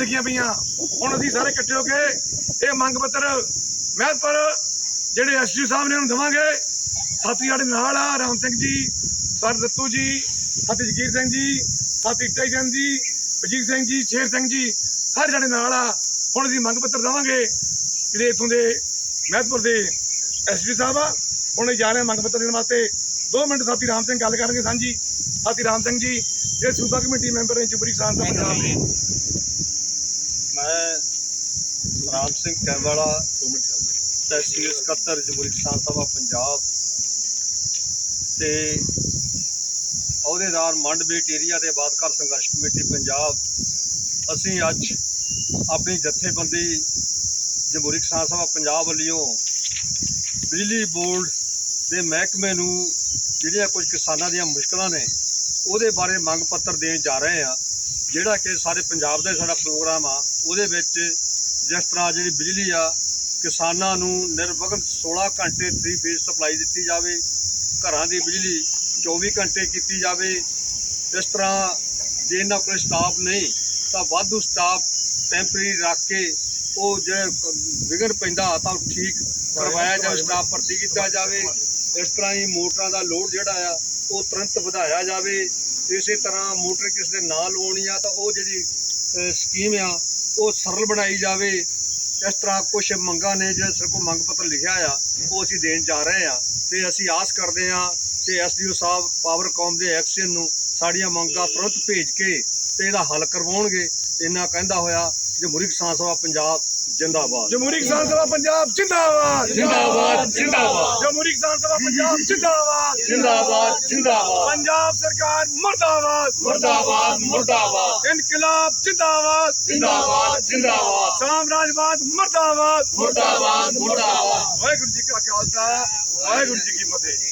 ਲਿਖੀਆਂ ਪਈਆਂ। ਹੁਣ ਅਸੀਂ ਸਾਰੇ ਇਕੱਠੇ ਹੋ ਕੇ ਇਹ ਮੰਗ ਪੱਤਰ ਮਹਿਤਪੁਰ ਜਿਹੜੇ ਐਸਜੀ ਸਾਹਿਬ ਨੇ ਉਹਨੂੰ ਦੇਵਾਂਗੇ, ਸਾਥੀ ਸਾਡੇ ਨਾਲ ਆ, ਰਾਮ ਸਿੰਘ ਜੀ, ਸਰ ਦੱਤੂ ਜੀ, ਸਾਥੀ ਜਗੀਰ ਸਿੰਘ ਜੀ, ਸਾਥੀ ਟੈਜਨ ਜੀ ਵਜੀਤ ਸਿੰਘ ਜੀ, ਸ਼ੇਰ ਸਿੰਘ ਜੀ, ਸਾਰੇ ਸਾਡੇ ਨਾਲ ਆ। ਹੁਣ ਅਸੀਂ ਮੰਗ ਪੱਤਰ ਦੇਵਾਂਗੇ ਜਿਹੜੇ ਇਥੋਂ ਦੇ ਮਹਿਤਪੁਰ ਦੇ ਐਸਪੀ ਸਾਹਿਬ ਆ, ਹੁਣ ਜਾ ਰਹੇ ਮੰਗ ਪੱਤਰ ਦੇਣ ਵਾਸਤੇ। 2 ਮਿੰਟ ਸਾਥੀ ਰਾਮ ਸਿੰਘ ਗੱਲ ਕਰਨਗੇ, ਸਾਂਝੀ। ਸਾਥੀ ਰਾਮ ਸਿੰਘ ਜੀ ਇਹ ਸੂਬਾ ਕਮੇਟੀ ਮੈਂਬਰ ਨੇ, ਚੁਬਰੀ ਕਿਸਾਨ ਪੰਜਾਬ ਦੇ। ਮੈਂ ਰਾਮ ਸਿੰਘ ਕੈਂਵਾਲਾ, ਤਹਿਸੀਲ ਸਕੱਤਰ ਜਮਹੂਰੀ ਕਿਸਾਨ ਸਭਾ, ਪੰਜਾਬ। ਤੇ ਅਹੁਦੇਦਾਰ ਮੰਡਬੇਟ ਏਰੀਆ ਦੇ ਬਾਦਕਾਰ ਸੰਘਰਸ਼ ਕਮੇਟੀ, ਪੰਜਾਬ। ਅਸੀਂ ਅੱਜ ਆਪਣੀ ਜਥੇਬੰਦੀ ਜਮਹੂਰੀ ਕਿਸਾਨ ਸਭਾ, ਪੰਜਾਬ ਵੱਲੋਂ ਬਿਜਲੀ ਬੋਰਡ ਦੇ ਮਹਿਕਮੇ ਨੂੰ ਜਿਹੜੀਆਂ ਕੁਝ ਕਿਸਾਨਾਂ ਦੀਆਂ ਮੁਸ਼ਕਲਾਂ ਨੇ, ਉਹਦੇ ਬਾਰੇ ਮੰਗ ਪੱਤਰ ਦੇਣ ਜਾ ਰਹੇ ਹਾਂ। ਜਿਹੜਾ ਕਿ ਸਾਰੇ ਪੰਜਾਬ ਦਾ ਸਾਡਾ ਪ੍ਰੋਗਰਾਮ ਆ, ਉਹਦੇ ਵਿੱਚ ਜਿਸ ਤਰ੍ਹਾਂ ਜਿਹੜੀ ਬਿਜਲੀ ਆ, ਕਿਸਾਨਾਂ ਨੂੰ ਨਿਰਵਗਨ 16 ਘੰਟੇ 3 ਫੇਜ਼ ਸਪਲਾਈ ਦਿੱਤੀ ਜਾਵੇ, ਘਰਾਂ ਦੀ ਬਿਜਲੀ 24 ਘੰਟੇ ਕੀਤੀ ਜਾਵੇ, ਇਸ ਤਰ੍ਹਾਂ ਜੇ ਇਹਨਾਂ ਕੋਲ ਸਟਾਫ ਨਹੀਂ, ਤਾਂ ਵਾਧੂ ਸਟਾਫ ਟੈਂਪਰੇਰੀ ਰੱਖ ਕੇ ਉਹ ਜੇ ਵਿਗੜ ਪੈਂਦਾ ਤਾਂ ਉਹ ਠੀਕ ਕਰਵਾਇਆ ਜਾਵੇ ਸਟਾਫ ਭਰਤੀ ਕੀਤਾ ਜਾਵੇ। ਇਸ ਤਰ੍ਹਾਂ ਹੀ ਮੋਟਰਾਂ ਦਾ ਲੋਡ ਜਿਹੜਾ ਆ, ਉਹ ਤੁਰੰਤ ਵਧਾਇਆ ਜਾਵੇ। ਇਸੇ ਤਰ੍ਹਾਂ ਮੋਟਰ ਕਿਸ ਦੇ ਨਾਲ ਲਵਾਉਣੀ ਆ ਤਾਂ ਉਹ ਜਿਹੜੀ ਸਕੀਮ ਆ, ਉਹ ਸਰਲ ਬਣਾਈ ਜਾਵੇ। ਇਸ ਤਰ੍ਹਾਂ ਕੁਝ ਮੰਗਾਂ ਨੇ ਜਿਹੜੇ ਸਿਰ ਕੋ ਮੰਗ ਪੱਤਰ ਲਿਖਿਆ ਆ, ਉਹ ਅਸੀਂ ਦੇਣ ਜਾ ਰਹੇ ਆ। ਤੇ ਅਸੀਂ ਆਸ ਕਰਦੇ ਆ ਕਿ ਐਸਡੀਓ ਸਾਹਿਬ ਪਾਵਰਕਾਮ ਦੇ ਐਕਸ਼ਨ ਨੂੰ ਸਾਡੀਆਂ ਮੰਗਾਂ ਤੁਰੰਤ ਭੇਜ ਕੇ ਤੇ ਇਹਦਾ ਹੱਲ ਕਰਵਾਉਣਗੇ। ਇੰਨਾ ਕਹਿੰਦਾ ਹੋਇਆ ਜਮਹੂਰੀ ਕਿਸਾਨ ਸਭਾ ਪੰਜਾਬ ਜਿੰਦਾਬਾਦ। ਜਮਹੂਰੀ ਕਿਸਾਨ ਸਭਾ ਪੰਜਾਬ ਜਿੰਦਾਬਾਦ। ਜਿੰਦਾਬਾਦ ਜਿੰਦਾਬਾਦ। ਜਮਹੂਰੀ ਕਿਸਾਨ ਸਭਾ ਪੰਜਾਬ ਜਿੰਦਾਬਾਦ। ਜਿੰਦਾਬਾਦ ਜਿੰਦਾਬਾਦ। ਪੰਜਾਬ ਸਰਕਾਰ ਮਰਦਾਬਾਦ। ਮੁਰਦਾਬਾਦ ਮੁਰਦਾਬਾਦ। ਇਨਕਲਾਬ ਜਿੰਦਾਬਾਦ। ਜਿੰਦਾਬਾਦ ਜਿੰਦਾਬਾਦ। ਸਾਮਰਾਜਵਾਦ ਮਰਦਾਬਾਦ। ਮੁਰਦਾਬਾਦ ਮੁਰਦਾਬਾਦ। ਵਾਹਿਗੁਰੂ ਜੀ ਕਾ ਖਾਲਸਾ ਵਾਹਿਗੁਰੂ ਜੀ ਕੀ ਫਤਿਹ।